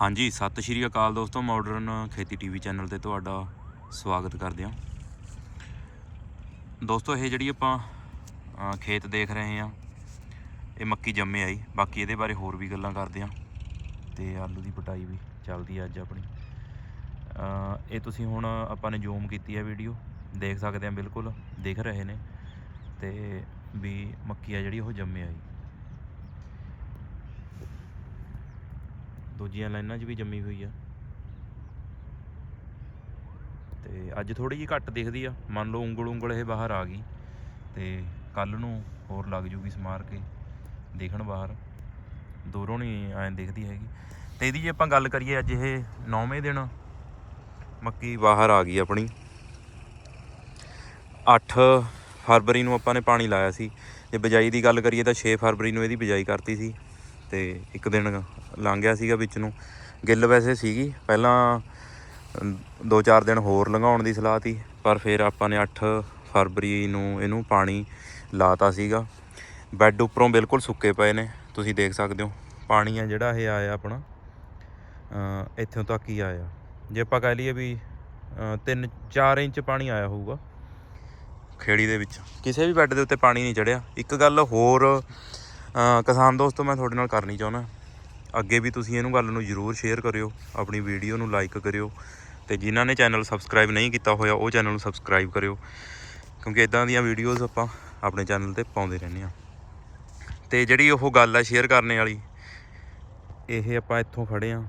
ਹਾਂਜੀ, ਸਤਿ ਸ਼੍ਰੀ ਅਕਾਲ ਦੋਸਤੋ ਮਾਡਰਨ ਖੇਤੀ ਟੀਵੀ ਚੈਨਲ ਤੇ ਤੁਹਾਡਾ ਸਵਾਗਤ ਕਰਦੇ ਹਾਂ। ਦੋਸਤੋ, ਇਹ ਜਿਹੜੀ ਆਪਾਂ ਖੇਤ ਦੇਖ ਰਹੇ ਹਾਂ, ਇਹ ਮੱਕੀ ਜੰਮੇ ਆਈ। ਬਾਕੀ ਇਹਦੇ ਬਾਰੇ ਹੋਰ ਵੀ ਗੱਲਾਂ ਕਰਦੇ ਹਾਂ ਤੇ ਆਲੂ ਦੀ ਪਟਾਈ ਵੀ ਚੱਲਦੀ ਹੈ ਅੱਜ ਆਪਣੀ। ਇਹ ਤੁਸੀਂ ਹੁਣ ਆਪਾਂ ਨੇ ਜ਼ੂਮ ਕੀਤੀ ਹੈ ਵੀਡੀਓ ਦੇਖ ਸਕਦੇ ਹਾਂ ਬਿਲਕੁਲ, ਦਿਖ ਰਹੇ ਨੇ ਤੇ ਵੀ ਮੱਕੀ ਆ ਜਿਹੜੀ ਉਹ ਜੰਮੇ ਆਈ। ਦੂਜੀਆਂ ਲਾਈਨਾਂ 'ਚ ਵੀ ਜੰਮੀ ਹੋਈ ਆ। ਤੇ ਅੱਜ ਥੋੜੀ ਜਿਹੀ ਘੱਟ ਦਿਖਦੀ ਆ। ਮੰਨ ਲਓ ਉਂਗਲ ਉਂਗਲ ਇਹ ਬਾਹਰ ਆ ਗਈ। ਤੇ ਕੱਲ ਨੂੰ ਹੋਰ ਲੱਗ ਜੂਗੀ ਸਮਾਰ ਕੇ ਦੇਖਣ ਬਾਹਰ। ਦੂਰੋਂ ਨਹੀਂ ਐਂ ਦਿਖਦੀ ਹੈਗੀ। ਤੇ ਇਹਦੀ ਜੇ ਆਪਾਂ ਗੱਲ ਕਰੀਏ ਅੱਜ ਇਹ 9ਵੇਂ ਦਿਨ ਮੱਕੀ ਬਾਹਰ ਆ ਗਈ ਆਪਣੀ। 8 ਫਰਵਰੀ ਨੂੰ ਆਪਾਂ ਨੇ ਪਾਣੀ ਲਾਇਆ ਸੀ। ਜੇ ਬਿਜਾਈ ਦੀ ਗੱਲ ਕਰੀਏ ਤਾਂ 6 ਫਰਵਰੀ ਨੂੰ ਇਹਦੀ ਬਿਜਾਈ ਕਰਤੀ ਸੀ। ਤੇ ਇੱਕ ਦਿਨ ਲੰਘ ਗਿਆ ਸੀਗਾ ਵਿੱਚ ਨੂੰ। ਗਿੱਲ ਵੈਸੇ ਸੀਗੀ, ਪਹਿਲਾਂ 2-4 ਦਿਨ ਹੋਰ ਲੰਘਾਉਣ ਦੀ ਸਲਾਹ ਤੀ, ਪਰ ਫਿਰ ਆਪਾਂ ਨੇ 8 ਫਰਵਰੀ ਨੂੰ ਇਹਨੂੰ ਪਾਣੀ ਲਾਤਾ ਸੀਗਾ। ਬੈੱਡ ਉੱਪਰੋਂ ਬਿਲਕੁਲ ਸੁੱਕੇ ਪਏ ਨੇ, ਤੁਸੀਂ ਦੇਖ ਸਕਦੇ ਹੋ, ਪਾਣੀ ਆ ਜਿਹੜਾ ਇਹ ਆਇਆ ਆਪਣਾ ਇੱਥੋਂ ਤੱਕ ਹੀ ਆਇਆ। ਜੇ ਆਪਾਂ ਕਹਿ ਲਈਏ ਵੀ 3-4 ਇੰਚ ਪਾਣੀ ਆਇਆ ਹੋਊਗਾ ਖੇੜੀ ਦੇ ਵਿੱਚ। ਕਿਸੇ ਵੀ ਬੈੱਡ ਦੇ ਉੱਤੇ ਪਾਣੀ ਨਹੀਂ ਚੜਿਆ। ਇੱਕ ਗੱਲ ਹੋਰ ਕਿਸਾਨ ਦੋਸਤੋ, ਮੈਂ ਤੁਹਾਡੇ ਨਾਲ ਕਰਨੀ ਚਾਹੁੰਦਾ। ਅੱਗੇ ਵੀ ਤੁਸੀਂ ਇਹਨੂੰ ਗੱਲ ਨੂੰ ਜ਼ਰੂਰ ਸ਼ੇਅਰ ਕਰਿਓ, ਆਪਣੀ ਵੀਡੀਓ ਨੂੰ ਲਾਈਕ ਕਰਿਓ ਤੇ ਜਿਨ੍ਹਾਂ ਨੇ ਚੈਨਲ ਸਬਸਕ੍ਰਾਈਬ ਨਹੀਂ ਕੀਤਾ ਹੋਇਆ, ਉਹ ਚੈਨਲ ਨੂੰ ਸਬਸਕ੍ਰਾਈਬ ਕਰਿਓ। ਕਿਉਂਕਿ ਇਦਾਂ ਦੀਆਂ ਵੀਡੀਓਜ਼ ਆਪਾਂ ਆਪਣੇ ਚੈਨਲ ਤੇ ਪਾਉਂਦੇ ਰਹਿੰਦੇ ਆ ਤੇ ਜਿਹੜੀ ਉਹ ਗੱਲ ਆ ਸ਼ੇਅਰ ਕਰਨੇ ਵਾਲੀ, ਇਹ ਆਪਾਂ ਇੱਥੋਂ ਖੜੇ ਆ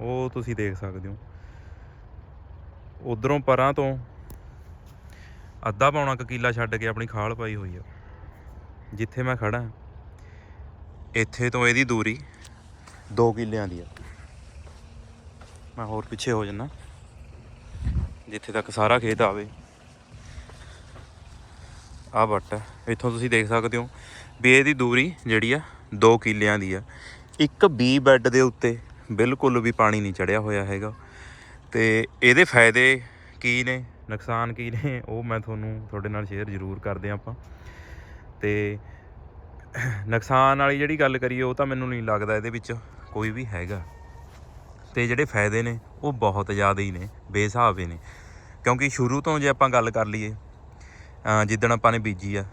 ਉਹ ਤੁਸੀਂ ਦੇਖ ਸਕਦੇ ਹੋ। ਉਧਰੋਂ ਪਰਾਂ ਤੋਂ ਅੱਧਾ ਪੌਣਾ ਕੁ ਕਿੱਲਾ ਛੱਡ ਕੇ ਆਪਣੀ ਖਾਲ ਪਾਈ ਹੋਈ ਆ। ਜਿੱਥੇ ਮੈਂ ਖੜਾ ਇੱਥੇ ਤੋਂ ਇਹਦੀ ਦੂਰੀ 2 ਕਿੱਲਿਆਂ ਦੀ ਆ। ਮੈਂ ਹੋਰ ਪਿੱਛੇ ਹੋ ਜੰਨਾ ਜਿੱਥੇ ਤੱਕ ਸਾਰਾ ਖੇਤ ਆਵੇ। ਆ ਵੱਟ ਹੈ ਇੱਥੋਂ ਤੁਸੀਂ ਦੇਖ ਸਕਦੇ ਹੋ ਵੀ ਇਹਦੀ ਦੂਰੀ ਜਿਹੜੀ ਆ 2 ਕਿੱਲਿਆਂ ਦੀ ਆ। ਇੱਕ ਬੀ ਬੈੱਡ ਦੇ ਉੱਤੇ ਬਿਲਕੁਲ ਵੀ ਪਾਣੀ ਨਹੀਂ ਚੜਿਆ ਹੋਇਆ ਹੈਗਾ। ਤੇ ਇਹਦੇ ਫਾਇਦੇ ਕੀ ਨੇ? ਨੁਕਸਾਨ ਕੀ ਨੇ? ਉਹ ਮੈਂ ਤੁਹਾਨੂੰ ਤੁਹਾਡੇ ਨਾਲ ਸ਼ੇਅਰ ਜ਼ਰੂਰ ਕਰਦੇ ਹਾਂ ਆਪਾਂ। ਤੇ ਨੁਕਸਾਨ ਵਾਲੀ ਜਿਹੜੀ ਗੱਲ ਕਰੀਏ, ਉਹ ਤਾਂ ਮੈਨੂੰ ਨਹੀਂ ਲੱਗਦਾ ਇਹਦੇ ਵਿੱਚ ਕੋਈ ਵੀ ਹੈਗਾ। ਤੇ ਜਿਹੜੇ ਫਾਇਦੇ ਨੇ, ਉਹ ਬਹੁਤ ਜ਼ਿਆਦਾ ਹੀ ਨੇ, ਬੇਹਿਸਾਬ ਹੀ ਨੇ। ਕਿਉਂਕਿ ਸ਼ੁਰੂ ਤੋਂ ਜੇ ਆਪਾਂ ਗੱਲ ਕਰ ਲਈਏ ਜਿੱਦਣ ਆਪਾਂ ਨੇ ਬੀਜੀ ਆ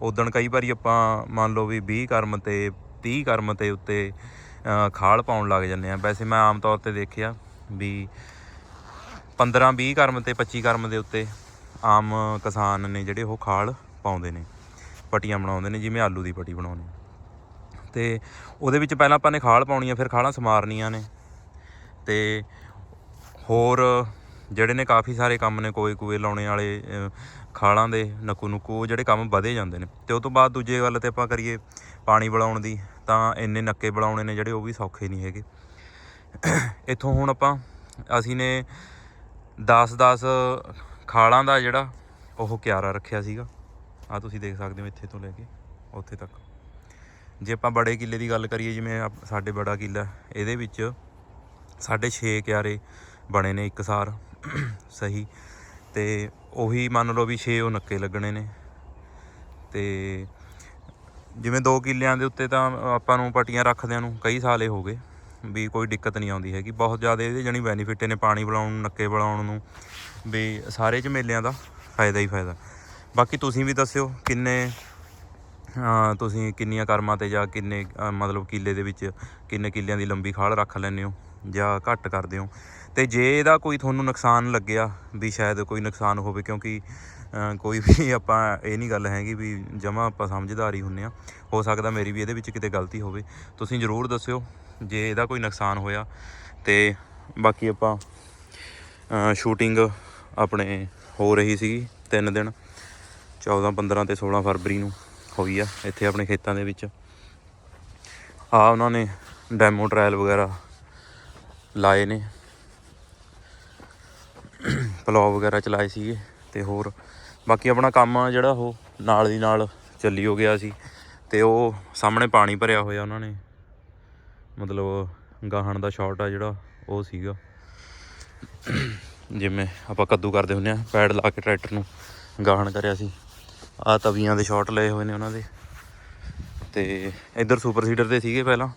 ਉਦਣ ਕਈ ਵਾਰੀ ਆਪਾਂ ਮੰਨ ਲਓ ਵੀ 20 ਕਰਮ ਤੇ 30 ਕਰਮ ਤੇ ਉੱਤੇ ਖਾਲ ਪਾਉਣ ਲੱਗ ਜੰਨੇ ਆ। ਵੈਸੇ ਮੈਂ ਆਮ ਤੌਰ ਤੇ ਦੇਖਿਆ ਵੀ 15 20 ਕਰਮ ਤੇ 25 ਕਰਮ ਦੇ ਉੱਤੇ ਆਮ ਕਿਸਾਨ ਨੇ ਜਿਹੜੇ ਉਹ ਖਾਲ ਪਾਉਂਦੇ ਨੇ। ਪਟੀਆਂ ਬਣਾਉਂਦੇ ਨੇ, ਜਿਵੇਂ ਆਲੂ ਦੀ ਪਟੀ ਬਣਾਉਣੀ ਤੇ ਉਹਦੇ ਵਿੱਚ ਪਹਿਲਾਂ ਆਪਾਂ ਨੇ ਖਾਲ ਪਾਉਣੀ ਆ, ਫਿਰ ਖਾਲਾਂ ਸਮਾਰਨੀਆਂ ਨੇ। ਤੇ ਹੋਰ ਜਿਹੜੇ ਨੇ ਕਾਫੀ ਸਾਰੇ ਕੰਮ ਨੇ, ਕੋਈ ਕੂਏ ਲਾਉਣੇ ਵਾਲੇ ਖਾਲਾਂ ਦੇ, ਨਕੂ ਨੁਕੂ, ਉਹ ਜਿਹੜੇ ਕੰਮ ਵਧੇ ਜਾਂਦੇ ਨੇ। ਤੇ ਉਸ ਤੋਂ ਬਾਅਦ ਦੂਜੇ ਗੱਲ ਤੇ ਆਪਾਂ ਕਰੀਏ ਪਾਣੀ ਬੁਲਾਉਣ ਦੀ, ਤਾਂ ਇੰਨੇ ਨੱਕੇ ਬੁਲਾਉਣੇ ਨੇ ਜਿਹੜੇ ਉਹ ਵੀ ਸੌਖੇ ਨਹੀਂ ਹੈਗੇ। ਇੱਥੋਂ ਹੁਣ ਆਪਾਂ, ਅਸੀਂ ਨੇ 10-10 ਖਾਲਾਂ ਦਾ ਜਿਹੜਾ ਉਹ ਕਿਆਰਾ ਰੱਖਿਆ ਸੀਗਾ। ਆ ਤੁਸੀਂ ਦੇਖ ਸਕਦੇ ਹੋ ਇੱਥੇ ਤੋਂ ਲੈ ਕੇ ਉੱਥੇ ਤੱਕ। ਜੇ ਆਪਾਂ ਬੜੇ ਕਿੱਲੇ ਦੀ ਗੱਲ ਕਰੀਏ, ਜਿਵੇਂ ਆਪ- ਸਾਡੇ ਬੜਾ ਕਿੱਲਾ, ਇਹਦੇ ਵਿੱਚ ਸਾਢੇ 6 ਕਿਆਰੇ ਬਣੇ ਨੇ ਇੱਕ ਸਾਰ, ਸਹੀ। ਤੇ ਉਹੀ ਮੰਨ ਲਓ ਵੀ 6 ਉਹ ਨੱਕੇ ਲੱਗਣੇ ਨੇ। ਤੇ ਜਿਵੇਂ 2 ਕਿੱਲਿਆਂ ਦੇ ਉੱਤੇ ਤਾਂ ਆਪਾਂ ਨੂੰ ਪਟੀਆਂ ਰੱਖਦਿਆਂ ਨੂੰ ਕਈ ਸਾਲੇ ਹੋ ਗਏ ਵੀ ਕੋਈ ਦਿੱਕਤ ਨਹੀਂ ਆਉਂਦੀ ਹੈਗੀ। ਬਹੁਤ ਜ਼ਿਆਦਾ ਇਹਦੇ ਜਣੀ ਬੈਨੀਫਿਟ ਨੇ ਪਾਣੀ ਬੁਲਾਉਣ ਨੂੰ, ਨੱਕੇ ਬੁਲਾਉਣ ਨੂੰ ਵੀ ਸਾਰੇ ਝਮੇਲਿਆਂ ਦਾ ਫਾਇਦਾ ਹੀ ਫਾਇਦਾ। ਬਾਕੀ ਤੁਸੀਂ ਵੀ ਦੱਸਿਓ ਕਿੰਨੇ ਤੁਸੀਂ ਕਿੰਨੀਆਂ ਕਰਮਾਂ ਤੇ ਜਾਂ ਕਿੰਨੇ ਮਤਲਬ ਕਿੱਲੇ ਦੇ ਵਿੱਚ ਕਿੰਨੇ ਕਿੱਲਿਆਂ ਦੀ ਲੰਬੀ ਖਾਲ ਰੱਖ ਲੈਂਦੇ ਹੋ ਜਾਂ ਘੱਟ ਕਰਦੇ ਹੋ। ਤੇ ਜੇ ਇਹਦਾ ਕੋਈ ਤੁਹਾਨੂੰ ਨੁਕਸਾਨ ਲੱਗਿਆ ਵੀ ਸ਼ਾਇਦ ਕੋਈ ਨੁਕਸਾਨ ਹੋਵੇ ਕਿਉਂਕਿ ਕੋਈ ਵੀ ਆਪਾਂ ਇਹ ਨਹੀਂ ਗੱਲ ਹੈਗੀ ਵੀ ਜਮਾ ਆਪਾਂ ਸਮਝਦਾਰ ਹੀ। ਹੁੰਨੇ ਆ ਹੋ ਸਕਦਾ ਮੇਰੀ ਵੀ ਇਹਦੇ ਵਿੱਚ ਕਿਤੇ ਗਲਤੀ ਹੋਵੇ। ਤੁਸੀਂ ਜ਼ਰੂਰ ਦੱਸਿਓ ਜੇ ਇਹਦਾ ਕੋਈ ਨੁਕਸਾਨ ਹੋਇਆ ਤੇ ਬਾਕੀ ਆਪਾਂ ਸ਼ੂਟਿੰਗ ਆਪਣੇ ਹੋ ਰਹੀ ਸੀਗੀ ਤਿੰਨ ਦਿਨ। 14 15 ਤੇ 16 ਫਰਵਰੀ ਨੂੰ ਹੋਈ ਆ ਇੱਥੇ ਆਪਣੇ ਖੇਤਾਂ ਦੇ ਵਿੱਚ। ਆ ਉਹਨਾਂ ਨੇ ਡੈਮੋ ਟ੍ਰਾਇਲ ਵਗੈਰਾ ਲਾਏ ਨੇ। ਪਲੋ ਵਗੈਰਾ ਚਲਾਏ ਸੀਗੇ ਤੇ ਹੋਰ ਬਾਕੀ ਆਪਣਾ ਕੰਮ ਆ ਜਿਹੜਾ ਉਹ ਨਾਲ ਦੀ ਨਾਲ ਚੱਲੀ ਹੋ ਗਿਆ ਸੀ ਤੇ ਉਹ ਸਾਹਮਣੇ ਪਾਣੀ ਭਰਿਆ ਹੋਇਆ ਉਹਨਾਂ ਨੇ। ਮਤਲਬ ਗਾਹਣ ਦਾ ਸ਼ਾਟ ਆ ਜਿਹੜਾ ਉਹ ਸੀਗਾ। ਜਿਵੇਂ ਆਪਾਂ ਕੱਦੂ ਕਰਦੇ ਹੁੰਦੇ ਆ, ਪੈਡ ਲਾ ਕੇ ਟਰੈਕਟਰ ਨੂੰ ਗਾਹਣ ਕਰਿਆ ਸੀ। ਆ ਤਵੀਆਂ ਦੇ ਸ਼ਾਟ ਲਏ ਹੋਏ ਨੇ ਉਹਨਾਂ ਦੇ। ਤੇ ਇੱਧਰ ਸੁਪਰ ਸੀਡਰ ਤੇ ਸੀਗੇ ਪਹਿਲਾਂ।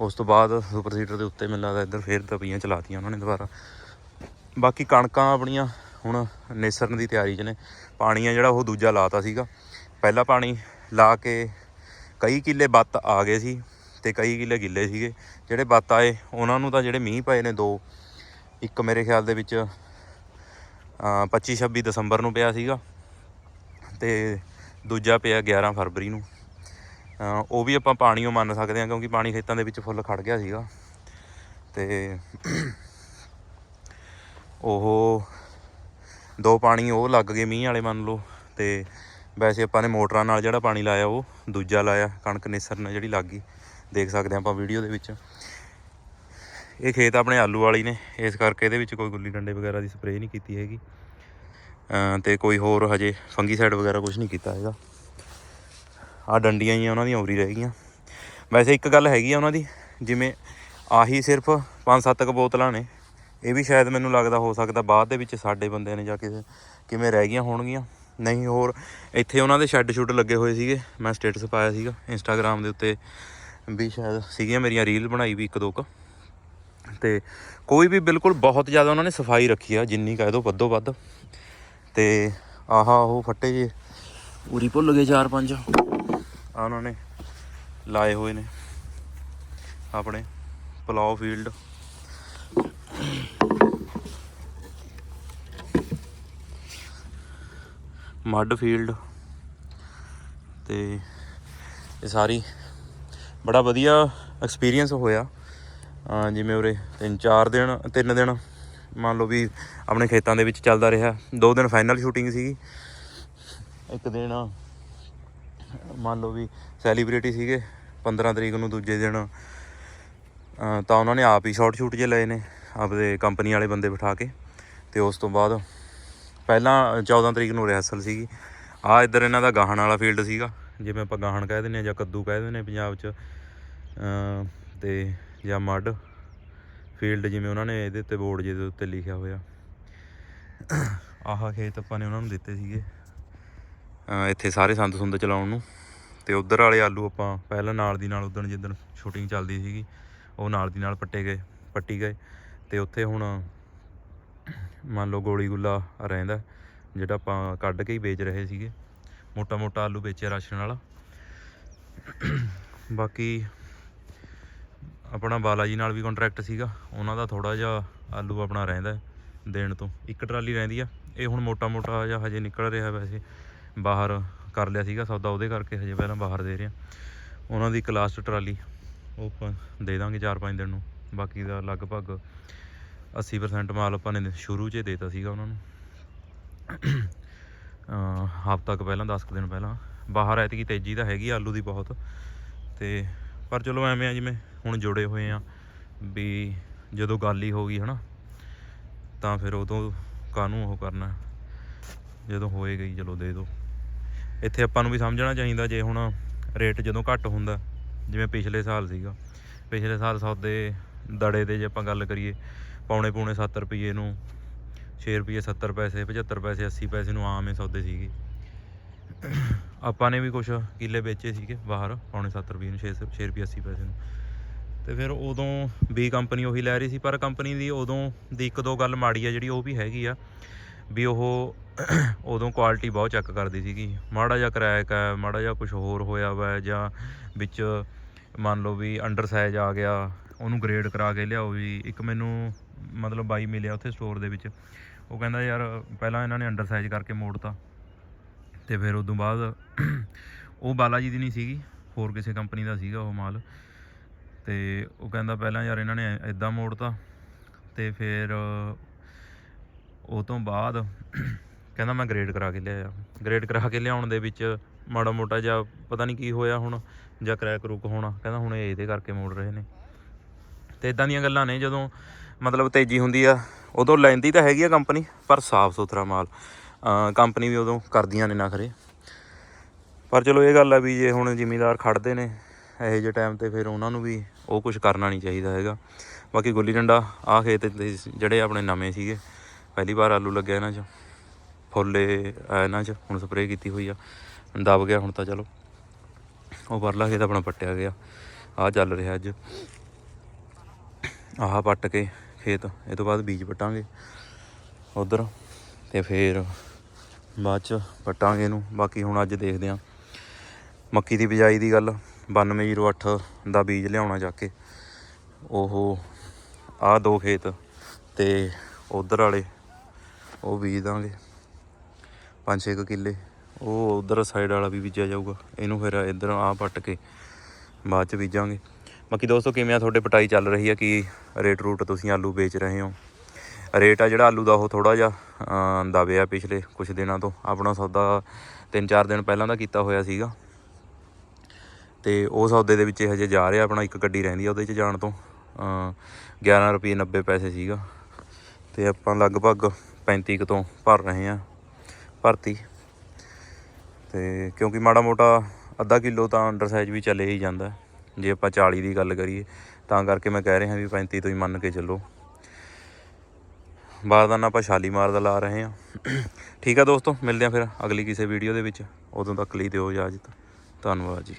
ਉਸ ਤੋਂ ਬਾਅਦ ਸੁਪਰ ਸੀਟਰ ਦੇ ਉੱਤੇ ਮੈਨੂੰ ਲੱਗਦਾ ਇੱਧਰ ਫੇਰ ਤਵੀਆਂ ਚਲਾਤੀਆਂ ਉਹਨਾਂ ਨੇ ਦੁਬਾਰਾ। ਬਾਕੀ ਕਣਕਾਂ ਆਪਣੀਆਂ ਹੁਣ ਨੇਸਰਨ ਦੀ ਤਿਆਰੀ 'ਚ ਨੇ। ਪਾਣੀ ਆ ਜਿਹੜਾ ਉਹ ਦੂਜਾ ਲਾਤਾ ਸੀਗਾ। ਪਹਿਲਾ ਪਾਣੀ ਲਾ ਕੇ ਕਈ ਕਿੱਲੇ ਬੱਤ ਆ ਗਏ ਸੀ ਤੇ ਕਈ ਕਿੱਲੇ ਗਿੱਲੇ ਸੀਗੇ। ਜਿਹੜੇ ਬੱਤ ਆਏ, ਉਹਨਾਂ ਨੂੰ ਤਾਂ ਜਿਹੜੇ ਮੀਂਹ ਪਏ ਨੇ ਦੋ। ਇੱਕ ਮੇਰੇ ਖਿਆਲ ਦੇ ਵਿੱਚ 25 26 ਦਸੰਬਰ ਨੂੰ ਪਿਆ ਸੀਗਾ। ਤੇ ਦੂਜਾ ਪਿਆ 11 ਫਰਵਰੀ ਨੂੰ। ਉਹ ਵੀ ਆਪਾਂ ਪਾਣੀਓ ਮੰਨ ਸਕਦੇ ਹਾਂ ਕਿਉਂਕਿ ਪਾਣੀ ਖੇਤਾਂ ਦੇ ਵਿੱਚ ਫੁੱਲ ਖੜ ਗਿਆ ਸੀਗਾ। ਤੇ ਉਹ ਦੋ ਪਾਣੀ ਉਹ ਲੱਗ ਗਏ ਮੀਂਹ ਵਾਲੇ ਮੰਨ ਲਓ। ਤੇ ਵੈਸੇ ਆਪਾਂ ਨੇ ਮੋਟਰਾਂ ਨਾਲ ਜਿਹੜਾ ਪਾਣੀ ਲਾਇਆ ਉਹ ਦੂਜਾ ਲਾਇਆ, ਕਣਕ ਨੇਸਰ ਨਾਲ ਜਿਹੜੀ ਲੱਗ ਗਈ। ਦੇਖ ਸਕਦੇ ਹਾਂ ਆਪਾਂ ਵੀਡੀਓ ਦੇ ਵਿੱਚ। ਇਹ ਖੇਤ ਆਪਣੇ ਆਲੂ ਵਾਲੀ ਨੇ, ਇਸ ਕਰਕੇ ਇਹਦੇ ਵਿੱਚ ਕੋਈ ਗੁੱਲੀ ਡੰਡੇ ਵਗੈਰਾ ਦੀ ਸਪਰੇਅ ਨਹੀਂ ਕੀਤੀ ਹੈਗੀ। ਤੇ ਕੋਈ ਹੋਰ ਹਜੇ ਫੰਗੀਸਾਈਡ ਵਗੈਰਾ ਕੁਝ ਨਹੀਂ ਕੀਤਾ ਹੈਗਾ। ਆ ਡੰਡੀਆਂ ਹੀ ਉਹਨਾਂ ਦੀਆਂ ਉਰੀ ਰਹਿ ਗਈਆਂ। ਵੈਸੇ ਇੱਕ ਗੱਲ ਹੈਗੀ ਆ ਉਹਨਾਂ ਦੀ, ਜਿਵੇਂ ਆਹੀ ਸਿਰਫ 5-7 ਕ ਬੋਤਲਾਂ ਨੇ, ਇਹ ਵੀ ਸ਼ਾਇਦ ਮੈਨੂੰ ਲੱਗਦਾ ਹੋ ਸਕਦਾ ਬਾਅਦ ਦੇ ਵਿੱਚ ਸਾਡੇ ਬੰਦਿਆਂ ਨੇ ਜਾ ਕੇ ਕਿਵੇਂ ਰਹਿ ਗਈਆਂ ਹੋਣਗੀਆਂ। ਨਹੀਂ ਹੋਰ, ਇੱਥੇ ਉਹਨਾਂ ਦੇ ਸ਼ੈੱਡ ਸ਼ੁੱਡ ਲੱਗੇ ਹੋਏ ਸੀਗੇ। ਮੈਂ ਸਟੇਟਸ ਪਾਇਆ ਸੀਗਾ ਇੰਸਟਾਗ੍ਰam ਦੇ ਉੱਤੇ ਵੀ ਸ਼ਾਇਦ ਸੀਗੀਆਂ ਮੇਰੀਆਂ ਰੀਲ ਬਣਾਈ ਵੀ ਇੱਕ ਦੋ ਕੁ। ਤੇ ਕੋਈ ਵੀ ਬਿਲਕੁਲ ਬਹੁਤ ਜ਼ਿਆਦਾ ਉਹਨਾਂ ਨੇ ਸਫ਼ਾਈ ਰੱਖੀ ਆ, ਜਿੰਨੀ ਕਹਿ ਦੋ ਵੱਧੋ ਵੱਧ। ਤੇ ਆਹਾ ਉਹ ਫੱਟੇ ਜੇ। ਪੂਰੀ ਭੁੱਲ ਗਏ ਚਾਰ ਪੰਜ। ਆ ਉਹਨਾਂ ਨੇ ਲਾਏ ਹੋਏ ਨੇ ਆਪਣੇ ਪਲਾਓ ਫੀਲਡ। Mud field. ਤੇ ਇਹ ਸਾਰੀ ਬੜਾ ਵਧੀਆ ਐਕਸਪੀਰੀਅੰਸ ਹੋਇਆ। ਜਿਵੇਂ ਉਰੇ ਤਿੰਨ ਚਾਰ ਦਿਨ ਤਿੰਨ ਦਿਨ ਮੰਨ ਲਓ ਵੀ ਆਪਣੇ ਖੇਤਾਂ ਦੇ ਵਿੱਚ ਚੱਲਦਾ ਰਿਹਾ। ਦੋ ਦਿਨ ਫਾਈਨਲ ਸ਼ੂਟਿੰਗ ਸੀਗੀ। ਇੱਕ ਦਿਨ ਮੰਨ ਲਓ ਵੀ ਸੈਲੀਬ੍ਰਿਟੀ ਸੀਗੇ 15 ਤਰੀਕ ਨੂੰ ਦੂਜੇ ਦਿਨ। ਤਾਂ ਉਹਨਾਂ ਨੇ ਆਪ ਹੀ ਸ਼ਾਰਟ ਸ਼ੂਟ ਜੇ ਲਏ ਨੇ, ਆਪਦੇ ਕੰਪਨੀ ਵਾਲੇ ਬੰਦੇ ਬਿਠਾ ਕੇ। ਤੇ ਉਸ ਤੋਂ ਬਾਅਦ ਪਹਿਲਾਂ 14 ਤਰੀਕ ਨੂੰ ਰਿਹਰਸਲ ਸੀਗੀ। ਆ ਇੱਧਰ ਇਹਨਾਂ ਦਾ ਗਾਹਣ ਵਾਲਾ ਫੀਲਡ ਸੀਗਾ, ਜਿਵੇਂ ਆਪਾਂ ਗਾਹਣ ਕਹਿ ਦਿੰਦੇ ਆ ਜਾਂ ਕੱਦੂ ਕਹਿ ਦਿੰਦੇ ਆ ਪੰਜਾਬ 'ਚ। ਅਮ ਤੇ ਜਾਂ ਮੱਡ। ਫੀਲਡ ਜਿਵੇਂ ਉਹਨਾਂ ਨੇ ਇਹਦੇ ਉੱਤੇ ਬੋਰਡ ਜਿਹਦੇ ਉੱਤੇ ਲਿਖਿਆ ਹੋਇਆ। ਆਹ ਖੇਤ ਆਪਾਂ ਨੇ ਉਹਨਾਂ ਨੂੰ ਦਿੱਤੇ ਸੀਗੇ। ਇੱਥੇ ਸਾਰੇ ਸੰਦ ਸੁੰਦ ਚਲਾਉਣ ਨੂੰ। ਤੇ ਉਧਰ ਵਾਲੇ ਆਲੂ ਆਪਾਂ ਪਹਿਲਾਂ ਨਾਲ ਦੀ ਨਾਲ ਉਦਣ ਜਿੱਦਣ ਸ਼ੂਟਿੰਗ ਚੱਲਦੀ ਸੀਗੀ, ਉਹ ਨਾਲ ਦੀ ਨਾਲ ਪੱਟੇ ਗਏ, ਪੱਟੀ ਗਏ। ਤੇ ਉੱਥੇ ਹੁਣ ਮੰਨ ਲਓ ਗੋਲੀ ਗੁੱਲਾ ਰਹਿੰਦਾ, ਜਿਹੜਾ ਆਪਾਂ ਕੱਢ ਕੇ ਹੀ ਵੇਚ ਰਹੇ ਸੀਗੇ। ਮੋਟਾ ਮੋਟਾ ਆਲੂ ਵੇਚਿਆ ਰਾਸ਼ਨ ਵਾਲਾ। ਬਾਕੀ ਆਪਣਾ ਬਾਲਾ ਜੀ ਨਾਲ ਵੀ ਕੰਟਰੈਕਟ ਸੀਗਾ। ਉਹਨਾਂ ਦਾ ਥੋੜਾ ਜਿਹਾ ਆਲੂ ਆਪਣਾ ਰਹਿੰਦਾ ਦੇਣ ਤੋਂ। ਇੱਕ ਟਰਾਲੀ ਰਹਿੰਦੀ ਆ। ਇਹ ਹੁਣ ਮੋਟਾ ਮੋਟਾ ਜਿਹਾ ਹਜੇ ਨਿਕਲ ਰਿਹਾ ਵੈਸੇ। ਬਾਹਰ ਕਰ ਲਿਆ ਸੀਗਾ ਸੌਦਾ ਉਹਦੇ ਕਰਕੇ ਹਜੇ ਪਹਿਲਾਂ ਬਾਹਰ ਦੇ ਰਿਹਾ। ਉਹਨਾਂ ਦੀ ਇੱਕ ਲਾਸਟ ਟਰਾਲੀ, ਉਹ ਆਪਾਂ ਦੇ ਦਾਂਗੇ 4-5 ਦਿਨ ਨੂੰ। ਬਾਕੀ ਦਾ ਲਗਭਗ 80% ਮਾਲ ਆਪਾਂ ਨੇ ਸ਼ੁਰੂ 'ਚ ਦੇਤਾ ਸੀਗਾ ਉਹਨਾਂ ਨੂੰ। ਹਫ਼ਤਾ ਕੁ ਪਹਿਲਾਂ 10 ਕੁ ਦਿਨ ਪਹਿਲਾਂ। ਬਾਹਰ ਐਤਕੀ ਤੇਜ਼ੀ ਤਾਂ ਹੈਗੀ ਆਲੂ ਦੀ ਬਹੁਤ। ਤੇ ਪਰ ਚਲੋ ਐਵੇਂ ਆ ਜਿਵੇਂ ਹੁਣ ਜੁੜੇ ਹੋਏ ਆ ਵੀ ਜਦੋਂ ਗੱਲ ਹੀ ਹੋ ਗਈ ਹਨਾ, ਤਾਂ ਫਿਰ ਉਦੋਂ ਕਾਹਨੂੰ ਉਹ ਕਰਨਾ? ਜਦੋਂ ਹੋਏ ਗਈ ਚਲੋ ਦੇ ਦਿਓ ਇੱਥੇ ਆਪਾਂ ਨੂੰ ਵੀ ਸਮਝਣਾ ਚਾਹੀਦਾ ਜੇ ਹੁਣ ਰੇਟ ਜਦੋਂ ਘੱਟ ਹੁੰਦਾ, ਜਿਵੇਂ ਪਿਛਲੇ ਸਾਲ ਸੀਗਾ। ਪਿਛਲੇ ਸਾਲ ਸੌਦੇ ਦੜੇ ਦੇ ਜੇ ਆਪਾਂ ਗੱਲ ਕਰੀਏ, ਪੌਣੇ ਪੌਣੇ 7 ਰੁਪਏ ਨੂੰ 6 ਰੁਪਏ 70 ਪੈਸੇ 75 ਪੈਸੇ 80 ਪੈਸੇ ਨੂੰ ਆਮ ਹੀ ਸੌਦੇ ਸੀਗੇ। ਆਪਾਂ ਨੇ ਵੀ ਕੁਝ ਕਿੱਲੇ ਵੇਚੇ ਸੀਗੇ ਬਾਹਰ, ਪੌਣੇ 7 ਰੁਪਏ ਨੂੰ 6 6 ਰੁਪਏ 80 ਪੈਸੇ ਨੂੰ। ਤੇ ਫਿਰ ਉਦੋਂ ਵੀ ਕੰਪਨੀ ਉਹੀ ਲੈ ਰਹੀ ਸੀ, ਪਰ ਕੰਪਨੀ ਦੀ ਉਦੋਂ ਦੀ ਇੱਕ ਦੋ ਗੱਲ ਮਾੜੀ ਆ ਜਿਹੜੀ ਉਹ ਵੀ ਹੈਗੀ ਆ, ਵੀ ਉਹ ਉਦੋਂ ਕੁਆਲਿਟੀ ਬਹੁਤ ਚੈੱਕ ਕਰਦੀ ਸੀਗੀ। ਮਾੜਾ ਜਿਹਾ ਕਰੈਕ ਹੈ ਮਾੜਾ ਜਿਹਾ ਕੁਝ ਹੋਰ ਹੋਇਆ ਵਾ ਜਾਂ ਵਿੱਚ ਮੰਨ ਲਓ ਵੀ ਅੰਡਰ ਸਾਈਜ਼ ਆ ਗਿਆ, ਉਹਨੂੰ ਗ੍ਰੇਡ ਕਰਾ ਕੇ ਲਿਆਓ ਜੀ ਇੱਕ ਮੈਨੂੰ ਮਤਲਬ ਬਾਈ ਮਿਲਿਆ ਉੱਥੇ ਸਟੋਰ ਦੇ ਵਿੱਚ। ਉਹ ਕਹਿੰਦਾ ਯਾਰ ਪਹਿਲਾਂ ਇਹਨਾਂ ਨੇ ਅੰਡਰ ਸਾਈਜ਼ ਕਰਕੇ ਮੋੜਤਾ। ਤੇ ਫਿਰ ਉਦੋਂ ਬਾਅਦ ਉਹ ਬਾਲਾ ਜੀ ਦੀ ਨਹੀਂ ਸੀਗੀ, ਹੋਰ ਕਿਸੇ ਕੰਪਨੀ ਦਾ ਸੀਗਾ ਉਹ ਮਾਲ। ਤੇ ਉਹ ਕਹਿੰਦਾ ਪਹਿਲਾਂ ਯਾਰ ਇਹਨਾਂ ਨੇ ਇਦਾਂ ਮੋੜਤਾ ਤੇ ਫਿਰ ਉਹ ਤੋਂ ਬਾਅਦ ਕਹਿੰਦਾ ਮੈਂ ਗ੍ਰੇਡ ਕਰਾ ਕੇ ਲਿਆਇਆ। ਗ੍ਰੇਡ ਕਰਾ ਕੇ ਲਿਆਉਣ ਦੇ ਵਿੱਚ ਮਾੜਾ ਮੋਟਾ ਜਿਹਾ ਪਤਾ ਨਹੀਂ ਕੀ ਹੋਇਆ ਹੁਣ, ਜਾਂ ਕਰੈਕ ਰੁਕ ਹੋਣਾ। ਕਹਿੰਦਾ ਹੁਣ ਇਹ ਇਹਦੇ ਕਰਕੇ ਮੋੜ ਰਹੇ ਨੇ। ਤੇ ਇਦਾਂ ਦੀਆਂ ਗੱਲਾਂ ਨੇ ਜਦੋਂ ਮਤਲਬ ਤੇਜ਼ੀ ਹੁੰਦੀ ਆ, ਉਦੋਂ ਲੈਂਦੀ ਤਾਂ ਹੈਗੀ ਆ ਕੰਪਨੀ ਪਰ ਸਾਫ਼ ਸੁਥਰਾ ਮਾਲ ਕੰਪਨੀ ਵੀ ਉਦੋਂ ਕਰਦੀਆਂ ਨੇ ਨਾ ਖਰੇ। ਪਰ ਚਲੋ ਇਹ ਗੱਲ ਆ ਵੀ ਜੇ ਹੁਣ ਜ਼ਿਮੀਦਾਰ ਖੜਦੇ ਨੇ ਇਹੋ ਜਿਹੇ ਟਾਈਮ ਤੇ ਫਿਰ ਉਹਨਾਂ ਨੂੰ ਵੀ ਉਹ ਕੁਝ ਕਰਨਾ ਨਹੀਂ ਚਾਹੀਦਾ ਹੈਗਾ। ਬਾਕੀ ਗੁੱਲੀ ਡੰਡਾ, ਆਹ ਖੇਤ ਜਿਹੜੇ ਆਪਣੇ ਨਵੇਂ ਸੀਗੇ, ਪਹਿਲੀ ਵਾਰ ਆਲੂ ਲੱਗਿਆ ਇਹਨਾਂ 'ਚ। ਫੁੱਲੇ ਆ ਇਹਨਾਂ 'ਚ, ਹੁਣ ਸਪਰੇਅ ਕੀਤੀ ਹੋਈ ਆ। ਦਬ ਗਿਆ ਹੁਣ ਤਾਂ ਚਲੋ। ਉਹ ਪਰਲਾ ਖੇਤ ਆਪਣਾ ਪੱਟਿਆ ਗਿਆ। ਆ ਚੱਲ ਰਿਹਾ ਅੱਜ। ਆਹ ਪੱਟ ਕੇ ਖੇਤ, ਇਹ ਤੋਂ ਬਾਅਦ ਬੀਜ ਪਟਾਂਗੇ। ਉਧਰ ਤੇ ਫੇਰ ਬਾਅਦ ਚ ਪਟਾਂਗੇ ਇਹਨੂੰ। ਬਾਕੀ ਹੁਣ ਅੱਜ ਦੇਖਦੇ ਆਂ। ਮੱਕੀ ਦੀ ਬਿਜਾਈ ਦੀ ਗੱਲ। 9208 ਦਾ ਬੀਜ ਲਿਆਉਣਾ ਜਾ ਕੇ। ਉਹ ਆਹ ਦੋ ਖੇਤ ਤੇ ਉਧਰ ਵਾਲੇ, ਉਹ ਬੀਜ ਦਾਂਗੇ। 5-6 ਕਿੱਲੇ। ਉਹ ਉਧਰ ਸਾਈਡ ਵਾਲਾ ਵੀ ਬੀਜਿਆ ਜਾਊਗਾ। ਇਹਨੂੰ ਫਿਰ ਇੱਧਰ ਆਹ ਪੱਟ ਕੇ ਬਾਅਦ ਚ ਬੀਜਾਂਗੇ। ਬਾਕੀ ਦੋਸਤੋ, ਕਿਵੇਂ ਆ ਤੁਹਾਡੇ ਪਟਾਈ ਚੱਲ ਰਹੀ ਆ? ਕੀ ਰੇਟ ਰੂਟ ਤੁਸੀਂ ਆਲੂ ਵੇਚ ਰਹੇ ਹੋ? ਰੇਟ ਆ ਜਿਹੜਾ ਆਲੂ ਦਾ, ਉਹ ਥੋੜਾ ਜਿਹਾ ਦਬਿਆ ਪਿਛਲੇ ਕੁਝ ਦਿਨਾਂ ਤੋਂ। ਆਪਣਾ ਸੌਦਾ 3-4 ਦਿਨ ਪਹਿਲਾਂ ਦਾ ਕੀਤਾ ਹੋਇਆ ਸੀਗਾ। ਤੇ ਉਹ ਸੌਦੇ ਦੇ ਵਿੱਚ ਇਹ ਹਜੇ ਜਾ ਰਿਹਾ ਆਪਣਾ ਇੱਕ ਗੱਡੀ ਰਹਿੰਦੀ ਆ ਉਹਦੇ 'ਚ ਜਾਣ ਤੋਂ। ਅਮ 11 ਰੁਪਏ 90 ਪੈਸੇ ਸੀਗਾ। ਤੇ ਆਪਾਂ ਲਗਭਗ 35 ਕੁ ਤੋਂ ਭਰ ਰਹੇ ਆ ਭਰਤੀ। ਤੇ ਕਿਉਂਕਿ ਮਾੜਾ ਮੋਟਾ ਅੱਧਾ ਕਿਲੋ ਤਾਂ ਅੰਡਰ ਸਾਈਜ਼ ਵੀ ਚਲੇ ਹੀ ਜਾਂਦਾ। ਜੇ ਆਪਾਂ 40 ਦੀ ਗੱਲ ਕਰੀਏ, ਤਾਂ ਕਰਕੇ ਮੈਂ ਕਹਿ ਰਿਹਾ ਵੀ 35 ਤੋਂ ਹੀ ਮੰਨ ਕੇ ਚੱਲੋ। ਬਾਰਦਾਨਾ ਆਪਾਂ ਸ਼ਾਲੀਮਾਰ ਦਾ ਲਾ ਰਹੇ ਆ ਠੀਕ ਆ ਦੋਸਤੋ, ਮਿਲਦੇ ਆ ਫਿਰ ਅਗਲੀ ਕਿਸੇ ਵੀਡੀਓ ਦੇ ਵਿੱਚ। ਉਦੋਂ ਤੱਕ ਲਈ ਦਿਓ ਇਜਾਜ਼ਤ। ਧੰਨਵਾਦ ਜੀ।